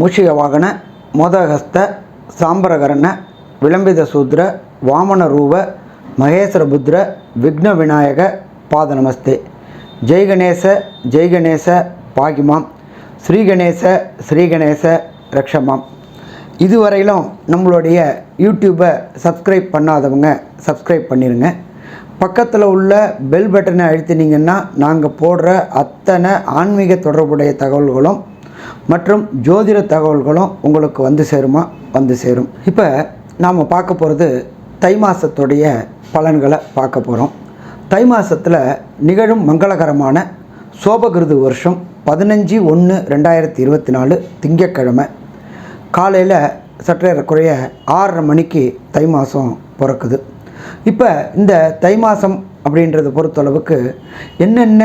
மூஷிக வாகன மோதகஸ்த சாம்பரகரண விளம்பித சூத்ர வாமன ரூப மகேஸ்வர புத்ர விக்ன விநாயக பாத நமஸ்தே. ஜெய்கணேச ஜெய்கணேச பாகிமாம். ஸ்ரீகணேச ஸ்ரீகணேச ரக்ஷமாம். இதுவரையிலும் நம்மளுடைய யூடியூப்பை சப்ஸ்கிரைப் பண்ணாதவங்க சப்ஸ்கிரைப் பண்ணிடுங்க பக்கத்தில் உள்ள பெல் பட்டனை அழுத்தினீங்கன்னா நாங்கள் போடுற அத்தனை ஆன்மீக தொடர்புடைய தகவல்களும் மற்றும் ஜோதிட தகவல்களும் உங்களுக்கு வந்து சேருமா? வந்து சேரும். இப்போ நாம் பார்க்க போகிறது தை மாதத்துடைய பலன்களை பார்க்க போகிறோம் தை மாதத்தில் நிகழும் மங்களகரமான சோபகிருது வருஷம் பதினஞ்சு ஒன்று ரெண்டாயிரத்தி இருபத்தி நாலு திங்கட்கிழமை. காலையில் சற்றேறக்குறைய ஆறரை மணிக்கு தை மாதம் பிறக்குது. இப்போ இந்த தை மாதம் அப்படின்றத பொறுத்தளவுக்கு என்னென்ன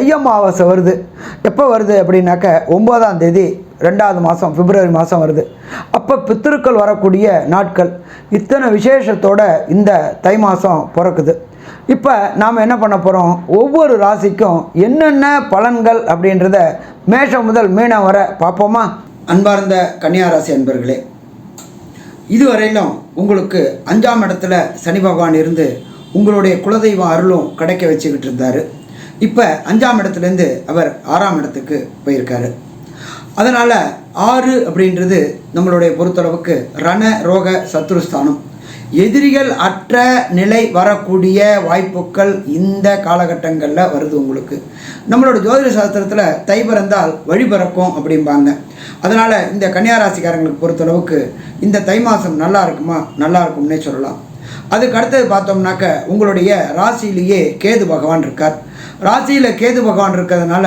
தை அமாவாசை வருது. எப்போ வருது அப்படின்னாக்க ஒம்போதாம் தேதி ரெண்டாவது மாதம் பிப்ரவரி மாதம் வருது. அப்போ பித்திருக்கள் வரக்கூடிய நாட்கள். இத்தனை விசேஷத்தோட இந்த தை மாதம் பிறக்குது. இப்போ நாம் என்ன பண்ண போகிறோம் ஒவ்வொரு ராசிக்கும் என்னென்ன பலன்கள் அப்படின்றத மேஷம் முதல் மீனம் வர பார்ப்போமா? அன்பார்ந்த கன்னியாராசி அன்பர்களே இதுவரையிலும் உங்களுக்கு அஞ்சாம் இடத்துல சனி பகவான் இருந்து உங்களுடைய குலதெய்வம் அருளும் கிடைக்க வச்சுக்கிட்டு இருந்தார். இப்போ அஞ்சாம் இடத்துலேருந்து அவர் ஆறாம் இடத்துக்கு போயிருக்காரு. அதனால் ஆறு அப்படின்றது நம்மளுடைய பொறுத்தளவுக்கு ரண ரோக சத்ருஸ்தானம். எதிரிகள் அற்ற நிலை வரக்கூடிய வாய்ப்புகள் இந்த காலகட்டங்களில் வருது உங்களுக்கு. நம்மளோட ஜோதிட சாஸ்திரத்தில் தை பிறந்தால் வழி பிறக்கும் அப்படிம்பாங்க. அதனால் இந்த கன்னியாராசிக்காரங்களுக்கு பொறுத்தளவுக்கு இந்த தை மாதம் நல்லா இருக்குமா? நல்லா இருக்கும்னே சொல்லலாம். அதுக்கு அடுத்தது பார்த்தோம்னாக்க உங்களுடைய ராசியிலேயே கேது பகவான் இருக்கார். ராசியில் கேது பகவான் இருக்கிறதுனால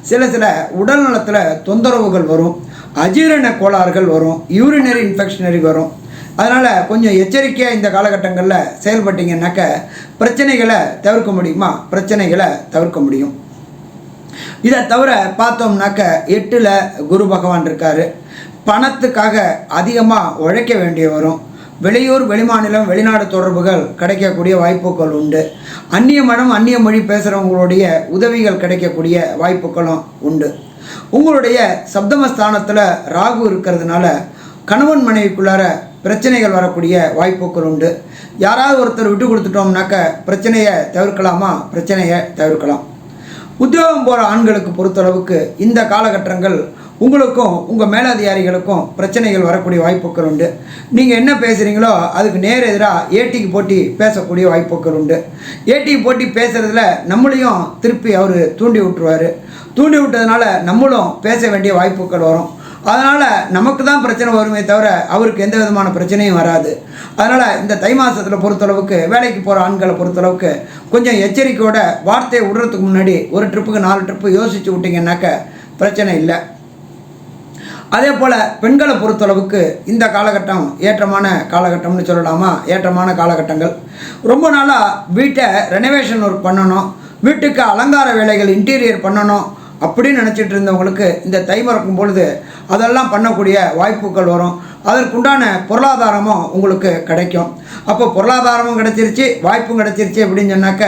சில சில உடல் நலத்தில் தொந்தரவுகள் வரும். அஜீரண கோளாறுகள் வரும். யூரினரி இன்ஃபெக்ஷனரி வரும். அதனால் கொஞ்சம் எச்சரிக்கையாக இந்த காலகட்டங்களில் செயல்பட்டீங்கன்னாக்க பிரச்சனைகளை தவிர்க்க முடியுமா? பிரச்சனைகளை தவிர்க்க முடியும். இதை தவிர பார்த்தோம்னாக்க எட்டில் குரு பகவான் இருக்கார். பணத்துக்காக அதிகமாக உழைக்க வேண்டிய வரும் வெளியூர் வெளிமாநிலம் வெளிநாடு தொடர்புகள் கிடைக்கக்கூடிய வாய்ப்புகள் உண்டு. அந்நிய மனம் அந்நிய மொழி பேசுகிறவங்களுடைய உதவிகள் கிடைக்கக்கூடிய வாய்ப்புகளும் உண்டு. உங்களுடைய சப்தமஸ்தானத்தில் ராகு இருக்கிறதுனால கணவன் மனைவிக்குள்ளார பிரச்சனைகள் வரக்கூடிய வாய்ப்புகள் உண்டு. யாராவது ஒருத்தர் விட்டு கொடுத்துட்டோம்னாக்க பிரச்சனையை தவிர்க்கலாமா? பிரச்சனையை தவிர்க்கலாம். உத்தியோகம் போகிற ஆண்களுக்கு பொறுத்தளவுக்கு இந்த காலகட்டங்கள் உங்களுக்கும் உங்கள் மேலதிகாரிகளுக்கும் பிரச்சனைகள் வரக்கூடிய வாய்ப்புகள் உண்டு. நீங்கள் என்ன பேசுகிறீங்களோ அதுக்கு நேர் எதிராக ஏட்டிக்கு போட்டி பேசக்கூடிய வாய்ப்புகள் உண்டு. ஏட்டிக்கு போட்டி பேசுகிறதுல நம்மளையும் திருப்பி அவர் தூண்டி விட்டுருவார். தூண்டி விட்டதுனால நம்மளும் பேச வேண்டிய வாய்ப்புகள் வரும். அதனால் நமக்கு தான் பிரச்சனை வருமே தவிர அவருக்கு எந்த விதமான பிரச்சனையும் வராது. அதனால் இந்த தை மாதத்தில் பொறுத்தளவுக்கு வேலைக்கு போகிற ஆண்களை பொறுத்தளவுக்கு கொஞ்சம் எச்சரிக்கையோட வார்த்தையை விடுறதுக்கு முன்னாடி ஒரு ட்ரிப்புக்கு நாலு ட்ரிப்பு யோசித்து விட்டிங்கன்னாக்க பிரச்சனை இல்லை. அதே போல் பெண்களை பொறுத்தளவுக்கு இந்த காலகட்டம் ஏற்றமான காலகட்டம்னு சொல்லலாமா? ஏற்றமான காலகட்டங்கள். ரொம்ப நாளாக வீட்டை ரெனோவேஷன் ஒர்க் பண்ணணும் வீட்டுக்கு அலங்கார வேலைகள் இன்டீரியர் பண்ணணும் அப்படின்னு நினச்சிட்டு இருந்தவங்களுக்கு இந்த தை மறக்கும் பொழுது அதெல்லாம் பண்ணக்கூடிய வாய்ப்புகள் வரும். அதற்குண்டான பொருளாதாரமும் உங்களுக்கு கிடைக்கும். அப்போ பொருளாதாரமும் கிடச்சிருச்சு வாய்ப்பும் கிடச்சிருச்சு அப்படின்னு சொன்னாக்க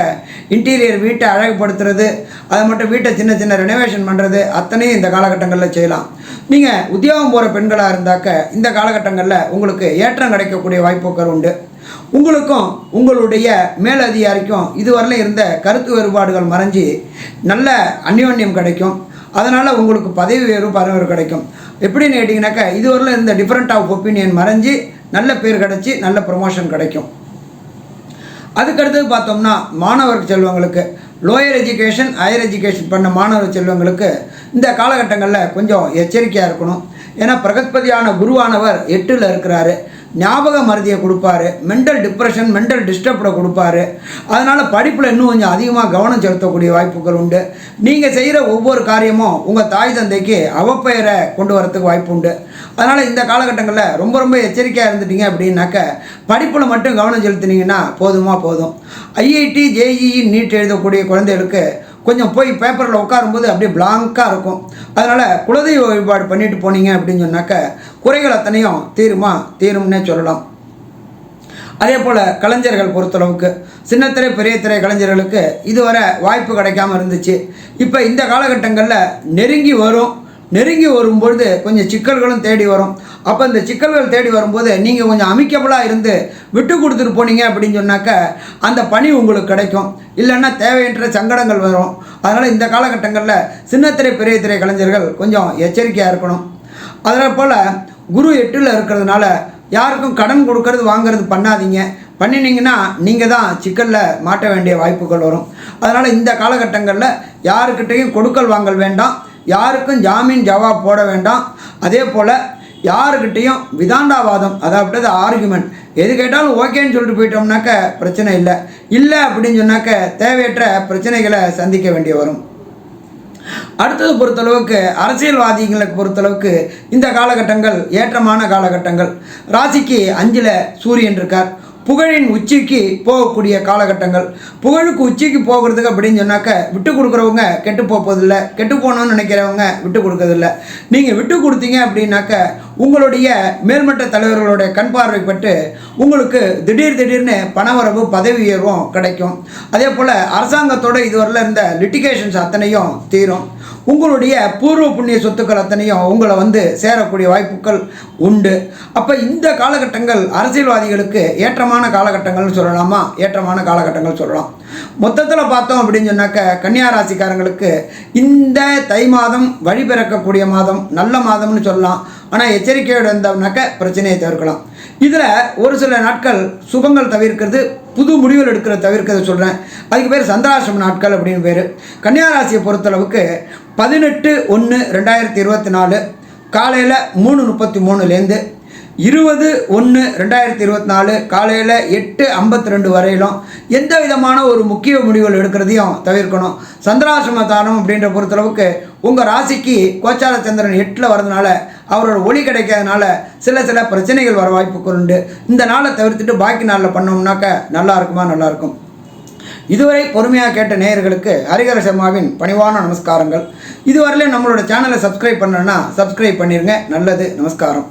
இன்டீரியர் வீட்டை அழகுபடுத்துறது அது மட்டும் வீட்டை சின்ன சின்ன ரெனோவேஷன் பண்ணுறது அத்தனையும் இந்த காலகட்டங்களில் செய்யலாம். நீங்கள் உத்தியோகம் போகிற பெண்களாக இருந்தாக்க இந்த காலகட்டங்களில் உங்களுக்கு ஏற்றம் கிடைக்கக்கூடிய வாய்ப்புகள் உண்டு. உங்களுக்கும் உங்களுடைய மேலதிகாரிக்கும் இதுவரையிலும் இருந்த கருத்து வேறுபாடுகள் மறைஞ்சி நல்ல அந்யோன்யம் கிடைக்கும். அதனால் உங்களுக்கு பதவி உயர்வு பதவி கிடைக்கும். எப்படின்னு கேட்டிங்கனாக்கா இதுவரையில் இருந்த டிஃப்ரெண்ட் ஆஃப் ஒப்பீனியன் மறைஞ்சு நல்ல பேர் கிடச்சி நல்ல ப்ரொமோஷன் கிடைக்கும். அதுக்கடுத்தது பார்த்தோம்னா மாணவர் செல்வங்களுக்கு லோயர் எஜுகேஷன் ஹையர் எஜுகேஷன் பண்ண மாணவர் செல்வங்களுக்கு இந்த காலகட்டங்களில் கொஞ்சம் எச்சரிக்கையாக இருக்கணும். ஏன்னா பிரகஸ்பதியான குருவானவர் எட்டில் இருக்கிறாரு. ஞாபக மருதியை கொடுப்பாரு மென்டல் டிப்ரெஷன் மென்டல் டிஸ்டர்ப்டை கொடுப்பாரு. அதனால் படிப்பில் இன்னும் கொஞ்சம் அதிகமாக கவனம் செலுத்தக்கூடிய வாய்ப்புகள் உண்டு. நீங்கள் செய்கிற ஒவ்வொரு காரியமும் உங்கள் தாய் தந்தைக்கு அவப்பெயரை கொண்டு வரத்துக்கு வாய்ப்பு உண்டு. அதனால் இந்த காலகட்டங்களில் ரொம்ப ரொம்ப எச்சரிக்கையாக இருந்துட்டீங்க அப்படின்னாக்க படிப்பில் மட்டும் கவனம் செலுத்தினீங்கன்னா போதுமா போதும். ஐஐடி ஜேஇஇ நீட் எழுதக்கூடிய குழந்தைகளுக்கு கொஞ்சம் போய் பேப்பரில் உட்காரும்போது அப்படியே பிளாங்காக இருக்கும். அதனால் குலதெய்வ வழிபாடு பண்ணிட்டு போனீங்க அப்படின்னு சொன்னாக்க குறைகள் அத்தனையும் தீருமா? தீரும்னே சொல்லலாம். அதே போல் கலைஞர்கள் பொறுத்தளவுக்கு சின்னத்திரை பெரிய திரை கலைஞர்களுக்கு இதுவரை வாய்ப்பு கிடைக்காம இருந்துச்சு. இப்போ இந்த காலகட்டங்களில் நெருங்கி வரும். நெருங்கி வரும்பொழுது கொஞ்சம் சிக்கல்களும் தேடி வரும். அப்போ இந்த சிக்கல்கள் தேடி வரும்போது நீங்கள் கொஞ்சம் அமிக்கபுளாக இருந்து விட்டு கொடுத்துட்டு போனீங்க அப்படின்னு சொன்னாக்க அந்த பணி உங்களுக்கு கிடைக்கும். இல்லைன்னா தேவையற்ற சங்கடங்கள் வரும். அதனால் இந்த காலகட்டங்களில் சின்னத்திரை பெரிய திரை கலைஞர்கள் கொஞ்சம் எச்சரிக்கையாக இருக்கணும். அதே போல் குரு எட்டில் இருக்கிறதுனால யாருக்கும் கடன் கொடுக்கறது வாங்குறது பண்ணாதீங்க. பண்ணினீங்கன்னா நீங்கள் தான் சிக்கலில் மாட்ட வேண்டிய வாய்ப்புகள் வரும். அதனால் இந்த காலகட்டங்களில் யாருக்கிட்டையும் கொடுக்கல் வாங்கல் வேண்டாம். யாருக்கும் ஜாமீன் ஜவாப் போட வேண்டாம். அதே போல் யாருக்கிட்டேயும் விதாண்டாவாதம் அதாவது ஆர்குமெண்ட் எது கேட்டாலும் ஓகேன்னு சொல்லிட்டு போயிட்டோம்னாக்க பிரச்சனை இல்லை. இல்லை அப்படின்னு சொன்னாக்க தேவையற்ற பிரச்சனைகளை சந்திக்க வேண்டிய வரும். அடுத்தது பொறுத்தளவுக்கு அரசியல்வாதிகளுக்கு பொறுத்தளவுக்கு இந்த காலகட்டங்கள் ஏற்றமான காலகட்டங்கள். ராசிக்கு அஞ்சில் சூரியன் இருக்கார். புகழின் உச்சிக்கு போகக்கூடிய காலகட்டங்கள். புகழுக்கு உச்சிக்கு போகிறதுக்கு அப்படின்னு சொன்னாக்க விட்டு கொடுக்குறவங்க கெட்டு போவதில்லை கெட்டு போகணும்னு நினைக்கிறவங்க விட்டு கொடுக்கறதில்ல. நீங்கள் விட்டு கொடுத்தீங்க அப்படின்னாக்க உங்களுடைய மேல்மட்ட தலைவர்களுடைய கண் பார்வைப்பட்டு உங்களுக்கு திடீர் திடீர்னு பணவரவு பதவி உயர்வும் கிடைக்கும். அதே போல் அரசாங்கத்தோட இதுவரையில் இருந்த லிட்டிகேஷன்ஸ் அத்தனையும் தீரும். உங்களுடைய பூர்வ புண்ணிய சொத்துக்கள் அத்தனையும் உங்களை வந்து சேரக்கூடிய வாய்ப்புகள் உண்டு. அப்போ இந்த காலகட்டங்கள் அரசியல்வாதிகளுக்கு ஏற்றமான காலகட்டங்கள்னு சொல்லலாமா? ஏற்றமான காலகட்டங்கள் சொல்லலாம். மொத்தத்தில் பார்த்தோம் அப்படின்னு சொன்னாக்க கன்னியா ராசிக்காரங்களுக்கு இந்த தை மாதம் வழிபிறக்கக்கூடிய மாதம் நல்ல மாதம்னு சொல்லலாம். ஆனால் எச்சரிக்கையோடு இருந்தோம்னாக்க பிரச்சனையை தவிர்க்கலாம். இதில் ஒரு சில நாட்கள் சுபங்கள் தவிர்க்கிறது புது முடிவுகள் எடுக்கிறத தவிர்க்கிறத சொல்கிறேன் அதுக்கு பேர் சந்திராசிரம நாட்கள் அப்படின்னு பேர். கன்னியாராசியை பொறுத்தளவுக்கு பதினெட்டு ஒன்று ரெண்டாயிரத்தி இருபத்தி நாலு காலையில் மூணு முப்பத்தி மூணுலேருந்து இருபது ஒன்று ரெண்டாயிரத்தி இருபத்தி நாலு காலையில் எட்டு ஐம்பத்தி ரெண்டு வரையிலும் எந்த விதமான ஒரு முக்கிய முடிவுகள் எடுக்கிறதையும் தவிர்க்கணும். சந்திராசிரம தானம் அப்படின்ற பொறுத்தளவுக்கு உங்கள் ராசிக்கு கோச்சார சந்திரன் எட்டில் வரதுனால அவரோட ஒளி கிடைக்காதனால சில சில பிரச்சனைகள் வர வாய்ப்புகள் உண்டு. இந்த நாளை தவிர்த்துட்டு பாக்கி நாளில் பண்ணோம்னாக்க நல்லா இருக்குமா? நல்லாயிருக்கும் இதுவரை பொறுமையாக கேட்ட நேயர்களுக்கு ஹரிகர சர்மாவின் பணிவான நமஸ்காரங்கள். இதுவரையிலும் நம்மளோட சேனலை சப்ஸ்கிரைப் பண்ணலன்னா சப்ஸ்கிரைப் பண்ணிடுங்க நல்லது. நமஸ்காரம்.